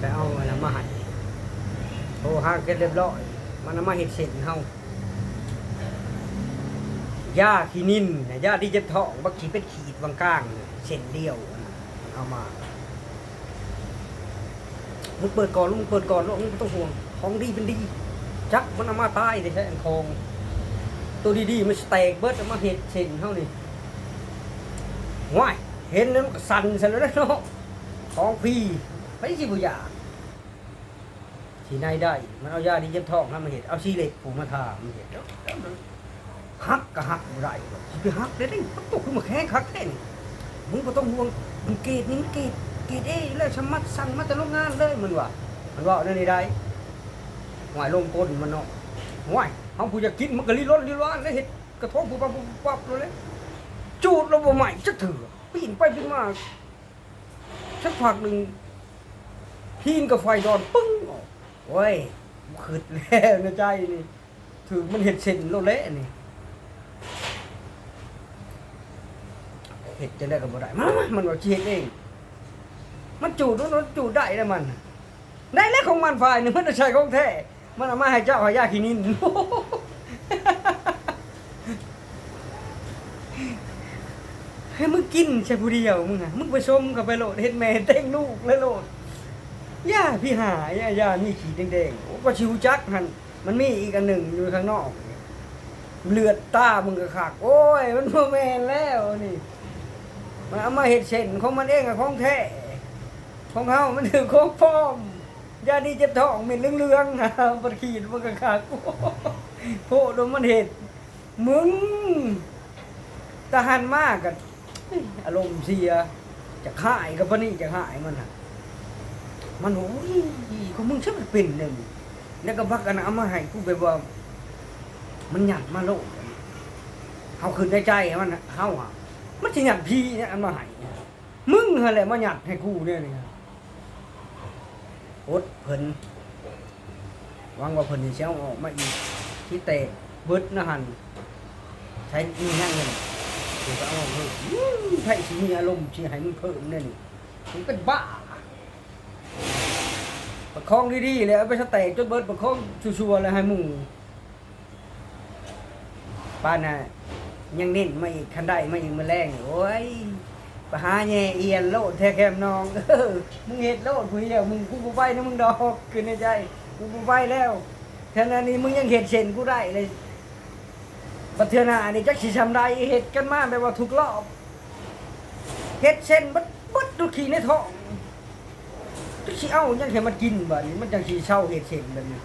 ไปเอาอันนั้นมาให้โทรหากันเรียบร้อย มันเอามาเฮ็ดเส้นเฮาย่าขี้นินน่ะย่าที่เจ็บท้องบักขีเป็นขีดวางกลางเส้นเดียวเอามามึงเปิดก่อนลูกมึงเปิดก่อนลูกมึงไม่ต้องห่วงของดีเป็นดีจักมันเอามาตายได้ใช่อันคอง ตัวดีๆมันสเต็กเบิดเอามาเห็ดเส้นเท่านี้ว้ายเห็นแล้วมันก็สั่นซะแล้วเนาะของพี่ ไปสิบุยาสีในได้ มันเอายาดีเจ็บท้องนะมาเห็ดเอาซีเหล็กผูกมาทามันเห็ดแล้วหักก็หักได้สิไปหักได้ดิมันตกขึ้นมาแข้งคักแท่นมึงก็ต้องห่วงมึงเกตนี่มันเกตเกตเอ้เลยสมัดสั่งมาแต่โรงงานเลยมันว่ามันว่านั่นนี่ได้หวายลงก้นมันเนาะหวายเขาผู้จะกินมันก็รีร้อนรีร้อนแล้วเห็ดกระทบปุ๊บปั๊บปั๊บเลยจูดเราบ่ใหม่จะถือปีนไปปีนมาสักพักหนึ่ง พีนกับไฟดอนปึ้งออกโอ้ยขึ้นแล้วในใจนี่ถือมันเห็ดเส้นโลเละนี่เห็ดจะได้กับบ่ได้มามามันว่าสิเห็ดเอง มันจูดมันจูดได้แล้วมัน ได้แล้วของมันฝ่ายหนึ่งมันจะใช้ของแท้มันเอามาให้เจ้าหายาขี้นินให้มึงกินใช่ผู้เดียวมึงอะมึงไปชมกับไปโหลดเฮ็ดแม่เต้งลูกแล้วโหลด ย่าพี่หายาย่ามีขีดแดงๆโอ้ก็ชิวจักหันมันมีอีกอันหนึ่งอยู่ข้างนอก เลือดตามึงก็ขากโอ้ย มันบ่แม่นแล้วนี่ มันเอามาเฮ็ดเส้นของมันเองกับของแท้ของเฮามันถือของปลอมยาดีเจ็บท้องเหม็นเรื่องๆฮะบัดขีดมันก็ขาดโพดมันเห็ดมึงทหารมากกันอารมณ์เสียจะขายกับปนี่จะขายมันน่ะ มันโอ้ยของมึงช่างเป็นหนึ่งแล้วก็พักกันเอามาให้กูไปว่า มันหยัดมาโลกเฮาขึ้นในใจมันน่ะเฮาอะมันสิหยัดพี่เนี่ยอันมาให้มึงหั่นแหละมาหยัดให้กูเนี่ยนี่อดเพิ่นวังว่าเพิ่นสิเช้าออกมาอีกที่เตะเบิดนะหันใช้มีแห้งเงินเดี๋ยวก็เอาเพิ่มอื้อไผสิมีอารมณ์สิให้มึงเพิ่มเนี่ยนี่มึงเป็นบ้า ประคองดีๆเลยเอาไปสเตกจนเบิดประคองชัวร์ๆเลยให้หมู่ป้าน่ะยังเน้นมาอีกคันได้มาอีกมื้อแรงโอ้ยปหาแย่เอียนโลดแท้แคมนองเออมึงเห็ดโลดกูเดียวมึงกูบ่ไปนะมึงดอกคือในใจกูบ่ไปแล้วแค่านั้นนี่มึงยังเห็ดเช่นกูได้เลยบัดเทือน้านี่จักสิทำได้เห็ดกันมาแบบว่าทุกรอบเห็ดเช่นบัดบัดดูขีในท้อง ขี้เอ้ายังเห็นมันกินบ่นี้มันจังสิเช่าเห็ดเช่นแบบนี้